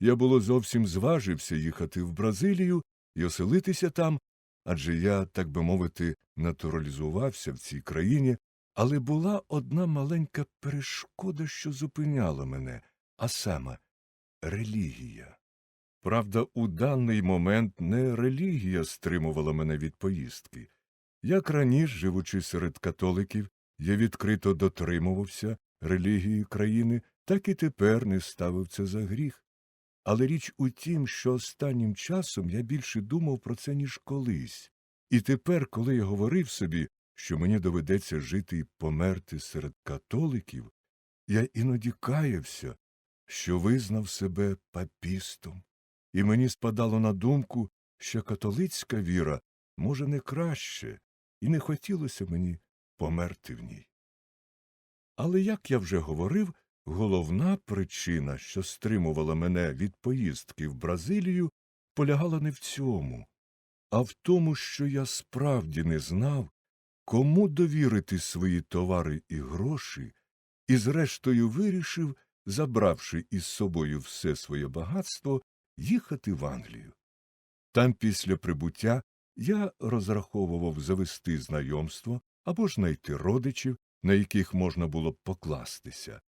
я було зовсім зважився їхати в Бразилію і оселитися там, адже я, так би мовити, натуралізувався в цій країні, але була одна маленька перешкода, що зупиняла мене, а саме релігія. Правда, у даний момент не релігія стримувала мене від поїздки. Як раніше, живучи серед католиків, я відкрито дотримувався релігії країни, так і тепер не ставив це за гріх. Але річ у тім, що останнім часом я більше думав про це, ніж колись. І тепер, коли я говорив собі, що мені доведеться жити і померти серед католиків, я іноді каявся, що визнав себе папістом, і мені спадало на думку, що католицька віра може не краще, і не хотілося мені померти в ній. Але, як я вже говорив, головна причина, що стримувала мене від поїздки в Бразилію, полягала не в цьому, а в тому, що я справді не знав, кому довірити свої товари і гроші, і зрештою вирішив, забравши із собою все своє багатство, їхати в Англію. Там після прибуття я розраховував завести знайомство або ж знайти родичів, на яких можна було б покластися.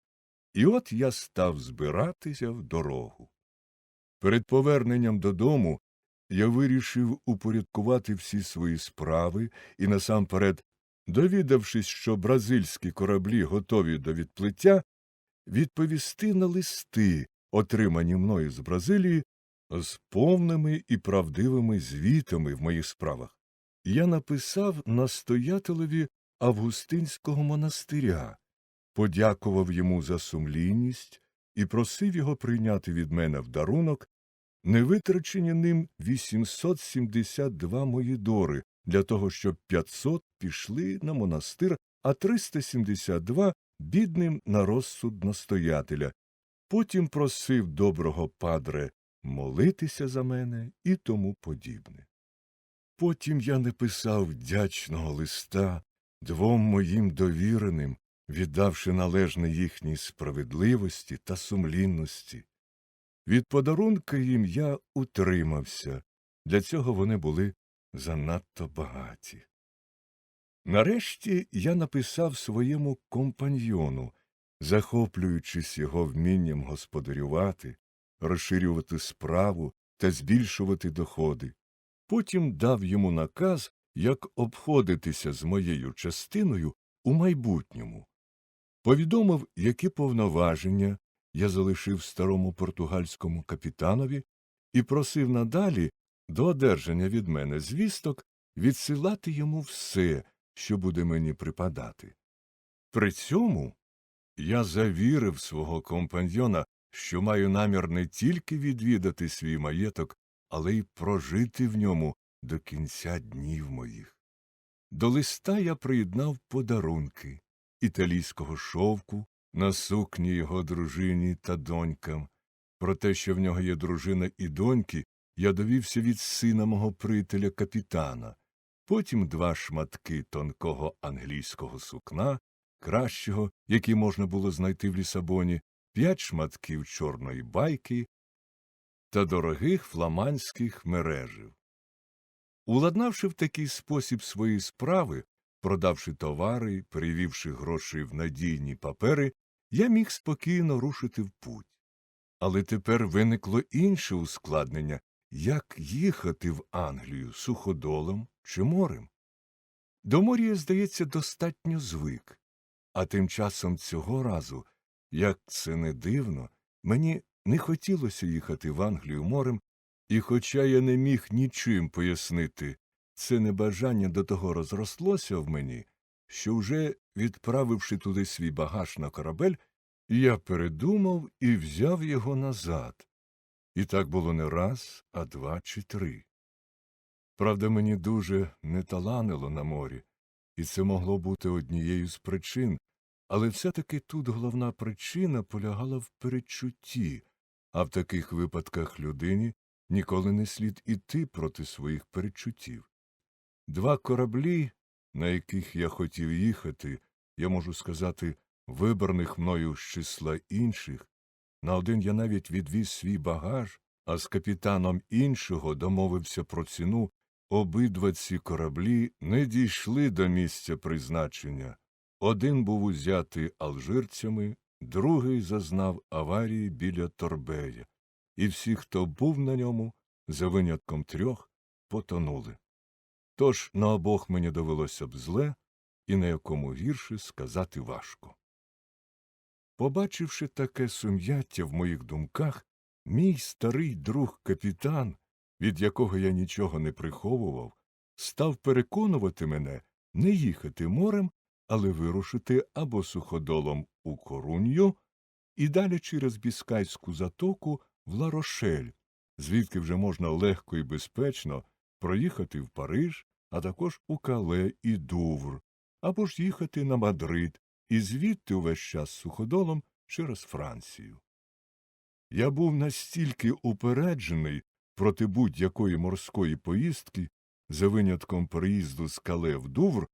І от я став збиратися в дорогу. Перед поверненням додому я вирішив упорядкувати всі свої справи і насамперед, довідавшись, що бразильські кораблі готові до відплиття, відповісти на листи, отримані мною з Бразилії, з повними і правдивими звітами в моїх справах. Я написав настоятелеві Августинського монастиря, подякував йому за сумлінність і просив його прийняти від мене в дарунок невитрачені ним 872 мої дори, для того, щоб 500 пішли на монастир, а 372 бідним на розсуд настоятеля. Потім просив доброго падре молитися за мене і тому подібне. Потім я не писав вдячного листа двом моїм довіреним, віддавши належне їхній справедливості та сумлінності. Від подарунка їм я утримався, для цього вони були занадто багаті. Нарешті я написав своєму компаньйону, захоплюючись його вмінням господарювати, розширювати справу та збільшувати доходи. Потім дав йому наказ, як обходитися з моєю частиною у майбутньому. Повідомив, які повноваження я залишив старому португальському капітанові і просив надалі, до одержання від мене звісток, відсилати йому все, що буде мені припадати. При цьому я завірив свого компаньйона, що маю намір не тільки відвідати свій маєток, але й прожити в ньому до кінця днів моїх. До листа я приєднав подарунки італійського шовку на сукні його дружині та донькам. Про те, що в нього є дружина і доньки, я довівся від сина мого приятеля капітана, потім два шматки тонкого англійського сукна, кращого, який можна було знайти в Лісабоні, п'ять шматків чорної байки та дорогих фламандських мережів. Уладнавши в такий спосіб свої справи, продавши товари, перевівши гроші в надійні папери, я міг спокійно рушити в путь. Але тепер виникло інше ускладнення як їхати в Англію суходолом чи морем. До моря, здається, достатньо звик, а тим часом цього разу, як це не дивно, мені не хотілося їхати в Англію морем, і, хоча я не міг нічим пояснити, це небажання до того розрослося в мені, що вже, відправивши туди свій багаж на корабель, я передумав і взяв його назад. І так було не раз, а два чи три. Правда, мені дуже не таланило на морі, і це могло бути однією з причин, але все таки тут головна причина полягала в перечутті, а в таких випадках людині ніколи не слід іти проти своїх перечуттів. Два кораблі, на яких я хотів їхати, я можу сказати, вибраних мною з числа інших, На один я навіть відвіз свій багаж, а з капітаном іншого домовився про ціну. Обидва ці кораблі не дійшли до місця призначення. Один був узятий алжирцями, другий зазнав аварії біля Торбея, і всі, хто був на ньому, за винятком трьох, потонули. Тож на обох мені довелося б зле, і на якому гірше сказати важко. Побачивши таке сум'яття в моїх думках, мій старий друг капітан, від якого я нічого не приховував, став переконувати мене не їхати морем, але вирушити або суходолом у Корунью і далі через Біскайську затоку в Ларошель, звідки вже можна легко і безпечно проїхати в Париж, а також у Кале і Дувр, або ж їхати на Мадрид і звідти увесь час суходолом через Францію. Я був настільки упереджений проти будь-якої морської поїздки, за винятком переїзду з Кале в Дувр,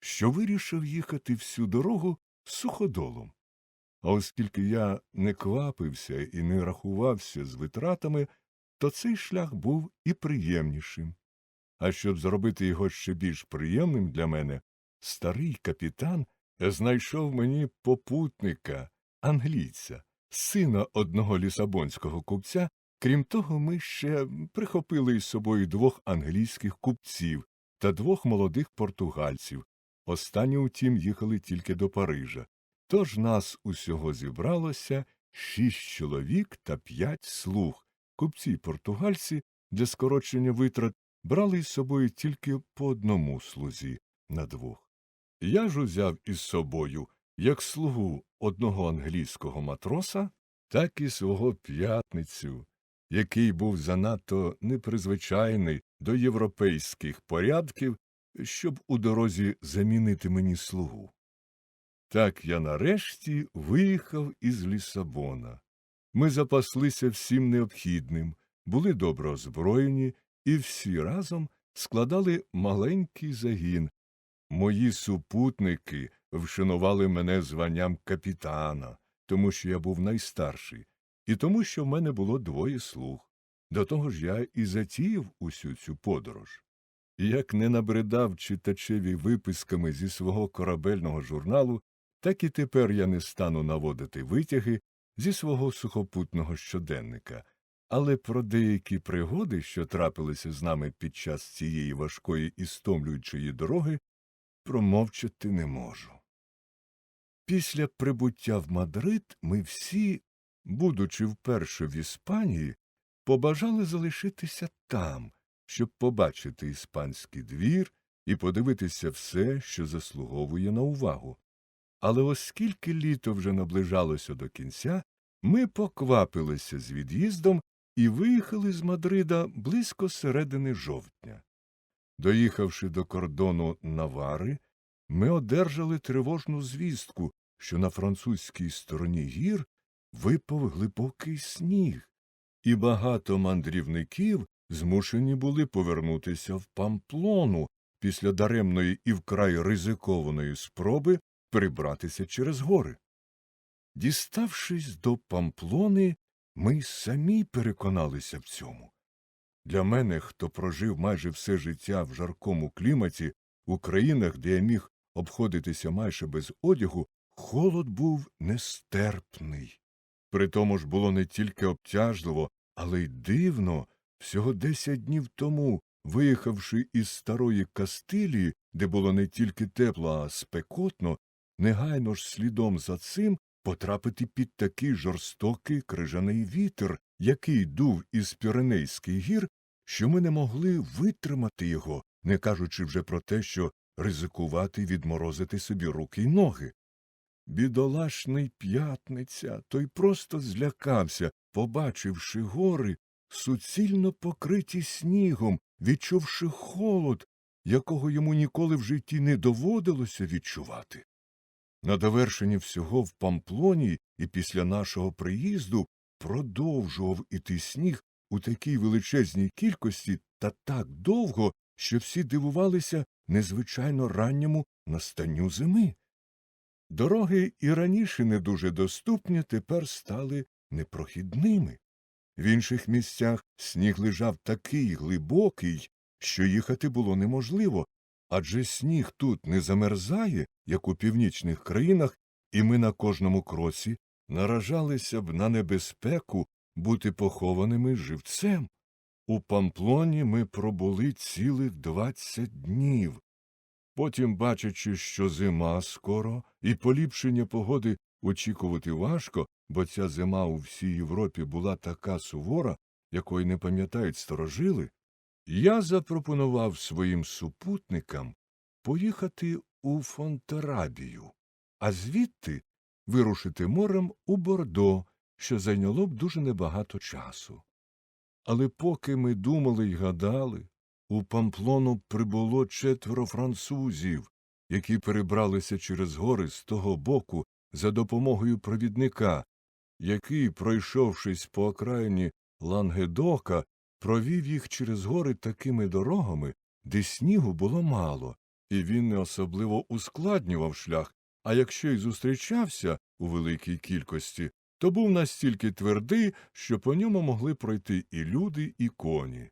що вирішив їхати всю дорогу суходолом. А оскільки я не квапився і не рахувався з витратами, то цей шлях був і приємнішим. А щоб зробити його ще більш приємним для мене, старий капітан знайшов мені попутника, англійця, сина одного лісабонського купця. Крім того, ми ще прихопили із собою двох англійських купців та двох молодих португальців. Останні, утім, їхали тільки до Парижа. Тож нас усього зібралося шість чоловік та п'ять слуг. Купці португальці для скорочення витрат брали із собою тільки по одному слузі на двох. Я ж узяв із собою як слугу одного англійського матроса, так і свого п'ятницю, який був занадто непризвичайний до європейських порядків, щоб у дорозі замінити мені слугу. Так я нарешті виїхав із Лісабона. Ми запаслися всім необхідним, були добре озброєні і всі разом складали маленький загін. Мої супутники вшанували мене званням капітана, тому що я був найстарший, і тому, що в мене було двоє слуг. До того ж я і затіяв усю цю подорож. Як не набридав читачеві виписками зі свого корабельного журналу, так і тепер я не стану наводити витяги зі свого сухопутного щоденника, але про деякі пригоди, що трапилися з нами під час цієї важкої і стомлюючої дороги, промовчати не можу. Після прибуття в Мадрид ми всі, будучи вперше в Іспанії, побажали залишитися там, щоб побачити іспанський двір і подивитися все, що заслуговує на увагу. Але оскільки літо вже наближалося до кінця, ми поквапилися з від'їздом і виїхали з Мадрида близько середини жовтня. Доїхавши до кордону Навари, ми одержали тривожну звістку, що на французькій стороні гір випав глибокий сніг, і багато мандрівників змушені були повернутися в Памплону після даремної і вкрай ризикованої спроби перебратися через гори. Діставшись до Памплони, ми самі переконалися в цьому. Для мене, хто прожив майже все життя в жаркому кліматі, у країнах, де я міг обходитися майже без одягу, холод був нестерпний. При тому ж було не тільки обтяжливо, але й дивно, всього десять днів тому, виїхавши із старої Кастилії, де було не тільки тепло, а спекотно, негайно ж слідом за цим потрапити під такий жорстокий крижаний вітер, який дув із Піренейських гір, що ми не могли витримати його, не кажучи вже про те, що ризикувати відморозити собі руки й ноги. Бідолашний п'ятниця, той просто злякався, побачивши гори, суцільно покриті снігом, відчувши холод, якого йому ніколи в житті не доводилося відчувати. На довершення всього в Памплоні і після нашого приїзду продовжував іти сніг у такій величезній кількості та так довго, що всі дивувалися незвичайно ранньому настанню зими. Дороги і раніше не дуже доступні тепер стали непрохідними. В інших місцях сніг лежав такий глибокий, що їхати було неможливо, адже сніг тут не замерзає, як у північних країнах, і ми на кожному кроці наражалися б на небезпеку бути похованими живцем. У Памплоні ми пробули цілих двадцять днів. Потім, бачачи, що зима скоро, і поліпшення погоди очікувати важко, бо ця зима у всій Європі була така сувора, якої не пам'ятають старожили, я запропонував своїм супутникам поїхати у Фонтарабію, а звідти вирушити морем у Бордо, що зайняло б дуже небагато часу. Але поки ми думали й гадали, у Памплону прибуло четверо французів, які перебралися через гори з того боку за допомогою провідника, який, пройшовшись по окраїні Лангедока, провів їх через гори такими дорогами, де снігу було мало, і він не особливо ускладнював шлях, а якщо й зустрічався у великій кількості, то був настільки твердий, що по ньому могли пройти і люди, і коні.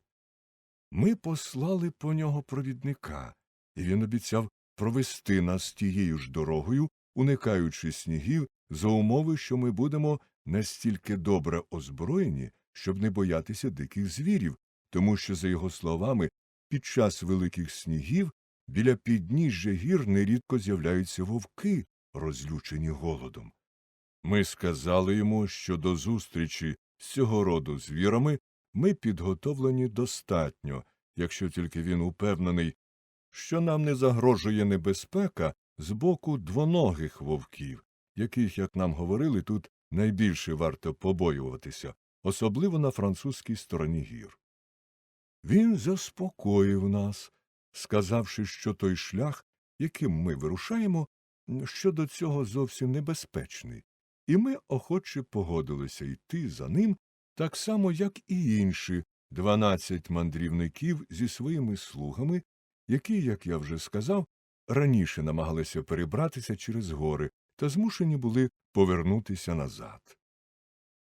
Ми послали по нього провідника, і він обіцяв провести нас тією ж дорогою, уникаючи снігів, за умови, що ми будемо настільки добре озброєні, щоб не боятися диких звірів, тому що, за його словами, під час великих снігів біля підніжжя гір нерідко з'являються вовки, розлючені голодом. Ми сказали йому, що до зустрічі з цього роду звірами ми підготовлені достатньо, якщо тільки він упевнений, що нам не загрожує небезпека з боку двоногих вовків, яких, як нам говорили, тут найбільше варто побоюватися, особливо на французькій стороні гір. Він заспокоїв нас, сказавши, що той шлях, яким ми вирушаємо, щодо цього зовсім небезпечний, і ми охоче погодилися йти за ним так само, як і інші дванадцять мандрівників зі своїми слугами, які, як я вже сказав, раніше намагалися перебратися через гори та змушені були повернутися назад.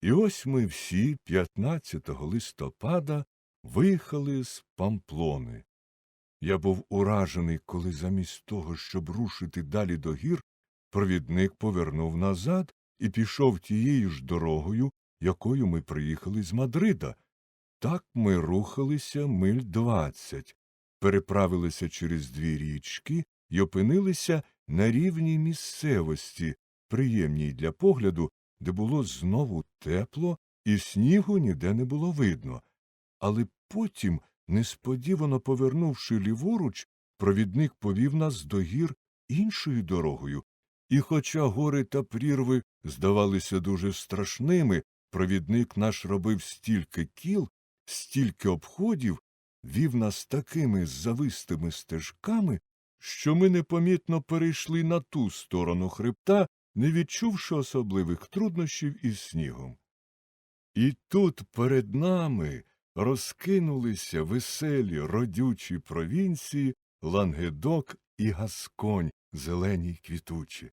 І ось ми всі 15 листопада виїхали з Памплони. Я був уражений, коли замість того, щоб рушити далі до гір, провідник повернув назад і пішов тією ж дорогою, якою ми приїхали з Мадрида. Так ми рухалися миль двадцять, переправилися через дві річки і опинилися на рівній місцевості, приємній для погляду, де було знову тепло, і снігу ніде не було видно. Але потім, несподівано повернувши ліворуч, провідник повів нас до гір іншою дорогою, і, хоча гори та прірви здавалися дуже страшними, провідник наш робив стільки кіл, стільки обходів, вів нас такими завистими стежками, що ми непомітно перейшли на ту сторону хребта, не відчувши особливих труднощів із снігом. І тут перед нами розкинулися веселі родючі провінції Лангедок і Гасконь, зелені й квітучі.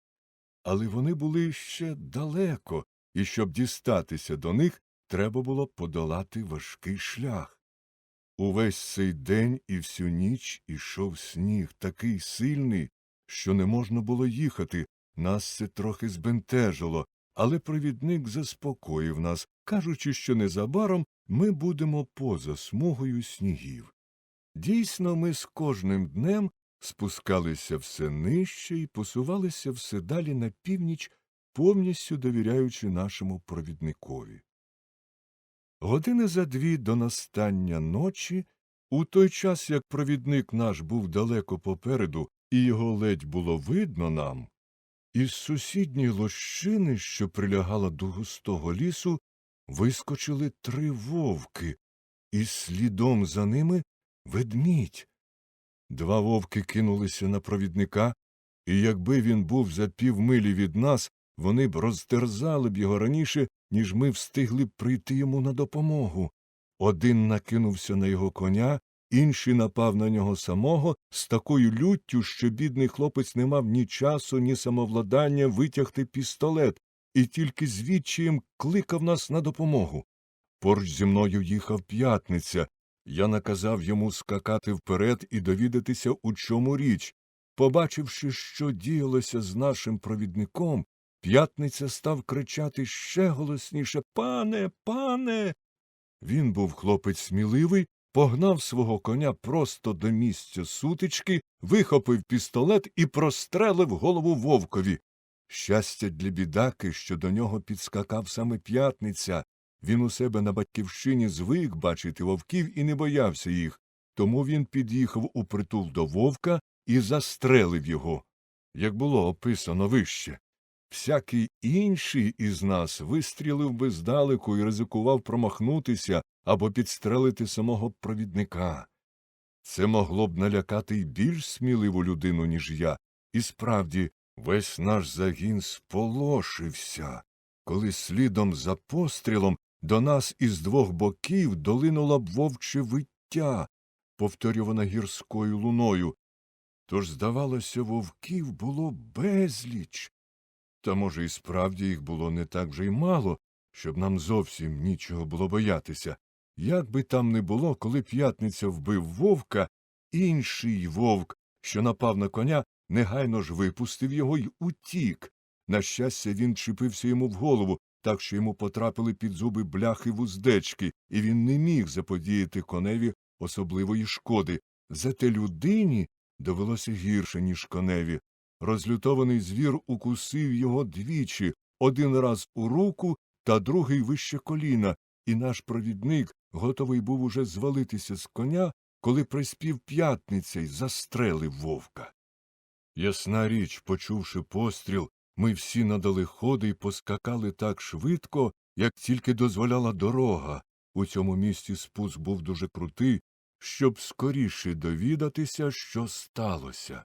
Але вони були ще далеко, і щоб дістатися до них, треба було подолати важкий шлях. Увесь цей день і всю ніч ішов сніг такий сильний, що не можна було їхати, нас це трохи збентежило, але провідник заспокоїв нас, кажучи, що незабаром ми будемо поза смугою снігів. Дійсно, ми з кожним днем спускалися все нижче і посувалися все далі на північ, повністю довіряючи нашому провідникові. Години за дві до настання ночі, у той час як провідник наш був далеко попереду, і його ледь було видно нам, із сусідньої лощини, що прилягала до густого лісу, вискочили три вовки, і слідом за ними ведмідь. Два вовки кинулися на провідника, і якби він був за півмилі від нас, вони б розтерзали б його раніше, ніж ми встигли б прийти йому на допомогу. Один накинувся на його коня, інший напав на нього самого з такою люттю, що бідний хлопець не мав ні часу, ні самовладання витягти пістолет, і тільки з відчаєм кликав нас на допомогу. Поруч зі мною їхав п'ятниця. Я наказав йому скакати вперед і довідатися, у чому річ. Побачивши, що діялося з нашим провідником, п'ятниця став кричати ще голосніше Пане, пане. Він був хлопець сміливий, погнав свого коня просто до місця сутички, вихопив пістолет і прострелив голову вовкові. Щастя для бідаки, що до нього підскакав саме п'ятниця. Він у себе на батьківщині звик бачити вовків і не боявся їх, тому він під'їхав у притул до вовка і застрелив його, як було описано вище. Всякий інший із нас вистрілив би здалеку і ризикував промахнутися або підстрелити самого провідника. Це могло б налякати й більш сміливу людину, ніж я, і справді весь наш загін сполошився, коли слідом за пострілом до нас із двох боків долинуло б вовче виття, повторюване гірською луною. Тож, здавалося, вовків було безліч. Та, може, і справді їх було не так вже й мало, щоб нам зовсім нічого було боятися. Як би там не було, коли п'ятниця вбив вовка, інший вовк, що напав на коня, негайно ж випустив його й утік. На щастя, він чіпився йому в голову, так що йому потрапили під зуби бляхи вуздечки, і він не міг заподіяти коневі особливої шкоди. Зате людині довелося гірше, ніж коневі. Розлютований звір укусив його двічі, один раз у руку та другий вище коліна, і наш провідник готовий був уже звалитися з коня, коли приспів п'ятниця й застрелив вовка. Ясна річ, почувши постріл, ми всі надали ходи й поскакали так швидко, як тільки дозволяла дорога. У цьому місці спуск був дуже крутий, щоб скоріше довідатися, що сталося.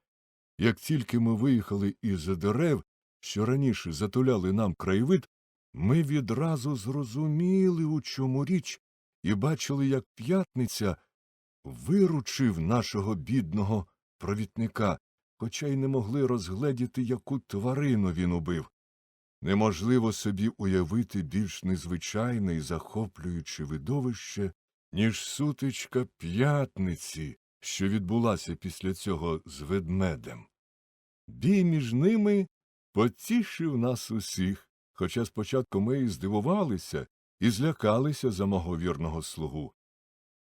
Як тільки ми виїхали із дерев, що раніше затуляли нам краєвид, ми відразу зрозуміли, у чому річ, і бачили, як п'ятниця виручив нашого бідного провідника, хоча й не могли розгледіти, яку тварину він убив. Неможливо собі уявити більш незвичайне і захоплююче видовище, ніж сутичка п'ятниці, що відбулася після цього з ведмедем. Бій між ними потішив нас усіх, хоча спочатку ми і здивувалися і злякалися за мого вірного слугу.